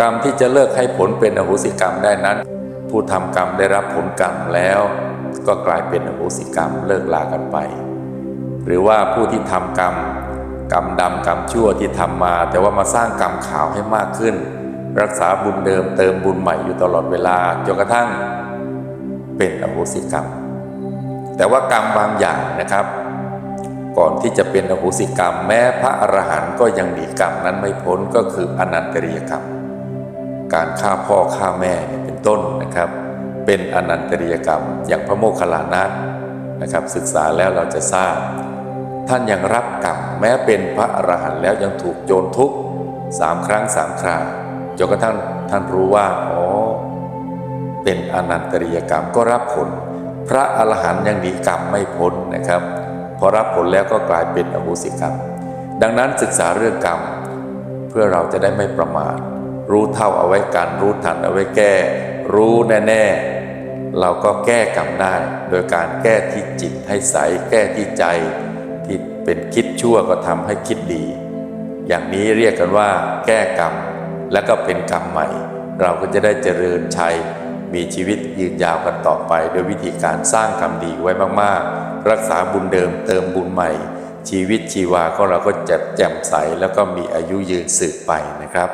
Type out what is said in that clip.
กรรมที่จะเลิกให้ผลเป็นอโหสิกรรมได้นั้น ผู้ทำกรรมได้รับผลกรรมแล้ว ก็กลายเป็นอโหสิกรรมเลิกลากันไป หรือว่าผู้ที่ทำกรรม กรรมดำกรรมชั่วที่ทำมา แต่ว่ามาสร้างกรรมขาวให้มากขึ้น รักษาบุญเดิมเติมบุญใหม่อยู่ตลอดเวลาจนกระทั่งเป็นอโหสิกรรม แต่ว่ากรรมบางอย่างนะครับ ก่อนที่จะเป็นอโหสิกรรม แม้พระอรหันต์ก็ยังหนีกรรมนั้นไม่พ้นก็คืออนันตริยกรรม การฆ่าพ่อฆ่าแม่เป็นต้นนะครับ เป็นอนันตริยกรรม อย่างพระโมคคัลลานะนะครับ ศึกษาแล้วเราจะทราบ ท่านยังรับกรรมแม้เป็นพระอรหันต์แล้วยังถูกโจรทุบสามครั้งสามคราจนกระทั่งท่านรู้ว่าอ๋อเป็นอนันตริยกรรมก็รับผล พระอรหันต์ยังหนีกรรมไม่พ้นนะครับ พอรับผลแล้วก็กลายเป็นอโหสิกรรม ดังนั้นศึกษาเรื่องกรรม เพื่อเราจะได้ไม่ประมาท รู้เท่าเอาไว้กันรู้ทันเอาไว้แก้ รู้แน่ๆ เราก็แก้กรรมได้ โดยการแก้ที่จิตให้ใส แก้ที่ใจ ที่เป็นคิดชั่วก็ทำให้คิดดี อย่างนี้เรียกกันว่าแก้กรรม และก็เป็นกรรมใหม่ เราก็จะได้เจริญชัย มีชีวิตยืนยาวกันต่อไป โดยวิธีการสร้างกรรมดีไว้มากๆ รักษาบุญเดิมเติมบุญใหม่ ชีวิตชีวาของเราก็จะแจ่มใสแล้วก็มีอายุยืนสืบไปนะครับ